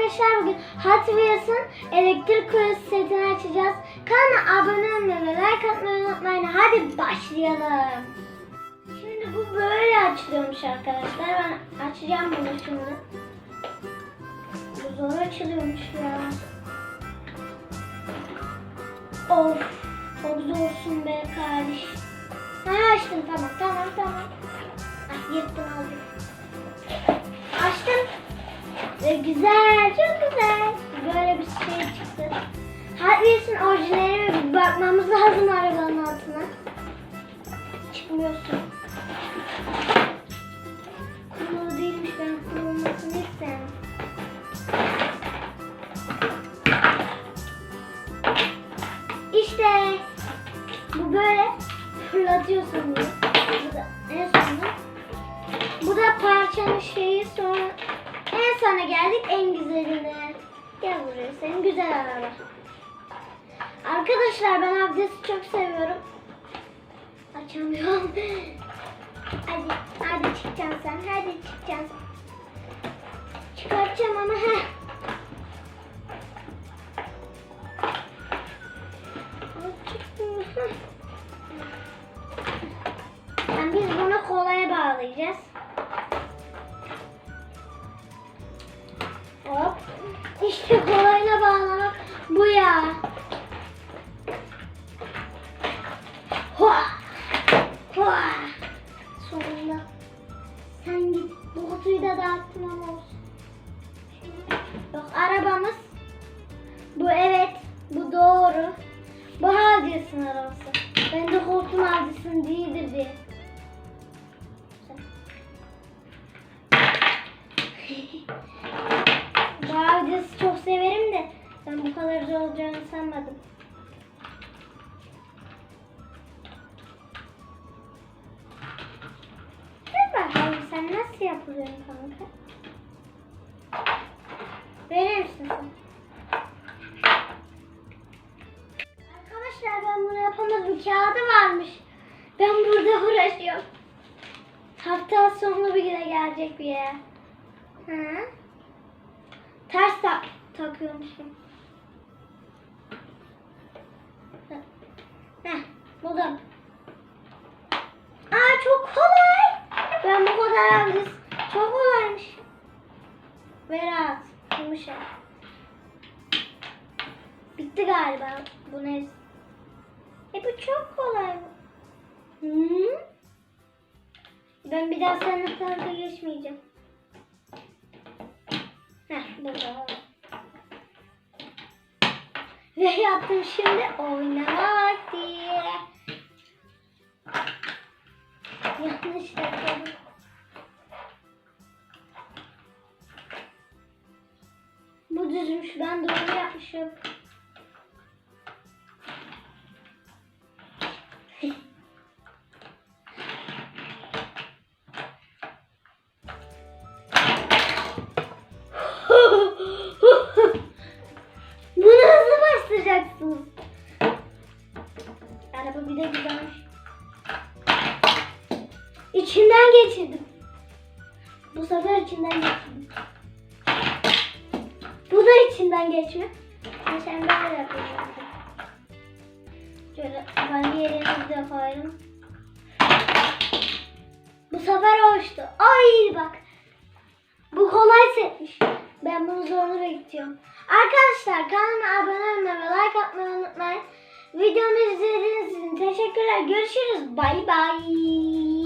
arkadaşlar bugün Hot elektrik kulesi setini açacağız. Kanala abone olmayı ve like atmayı unutmayın. Hadi başlayalım. Şimdi bu böyle açılıyormuş arkadaşlar. Ben açacağım bunu şimdi. Bu zor açılıyormuş ya. Of çok zorsun be kardeş. Ha açtım tamam tamam tamam. Ah, yırttım aldım. Ve güzel, çok güzel. Böyle bir şey çıktı. Hot Wheels'in orijinaline bir bakmamız lazım arabanın altına. Çıkmıyorsun. Kurulu değilmiş, ben kurulmasını istemem. İşte bu böyle fırlatıyorsun bunu. Bu da en sonunda. Bu da parçanın şeyi sonra en sona geldik en güzeline. Gel buraya senin güzel araba. Arkadaşlar ben abdesti çok seviyorum. Açamıyorum. Hadi, hadi çıkacaksın sen. Hadi çıkacaksın. Çıkartacağım ama he. Yani biz bunu kolaya bağlayacağız. Hop. İşte kolayla bağlamak bu ya. Hua. Hua. Sonunda. Sen git. Bu kutuyu da dağıttın ama olsun. Yok arabamız. Bu evet. Bu doğru. Bu Hadis'in arabası. Ben de korktum Hadis'in değildir diye. Ben bu kadar zor olacağını sanmadım. Dur bakalım sen nasıl yapıyorsun kanka? Verir misin sen? Arkadaşlar ben bunu yapamadım. Kağıdı varmış. Ben burada uğraşıyorum. Hafta sonu bir güne gelecek bir yere. Hı? Ters tak takıyormuşum. Buldum. Aa çok kolay. Ben bu kadar abis. Çok kolaymış. Ve rahat. Yumuşak. Bitti galiba. Bu ne? E bu çok kolay. Hı? Ben bir daha seninle dalga geçmeyeceğim. Heh burada. Ve yaptım şimdi oynama vakti. Düzmüş ben doğru yapmışım. Bunu hızlı bastıracaksınız. Araba bir de güzelmiş. İçinden geçirdim. Bu sefer içinden geçirdim. Bu da içinden geçme. Sen böyle yapıyorum. Şöyle ben yerine de koyalım. Bu sefer hoştu. Ay bak. Bu kolay setmiş. Ben bunu zorla bekliyorum. Arkadaşlar kanalıma abone olmayı ve like atmayı unutmayın. Videomu izlediğiniz için teşekkürler. Görüşürüz. Bay bay.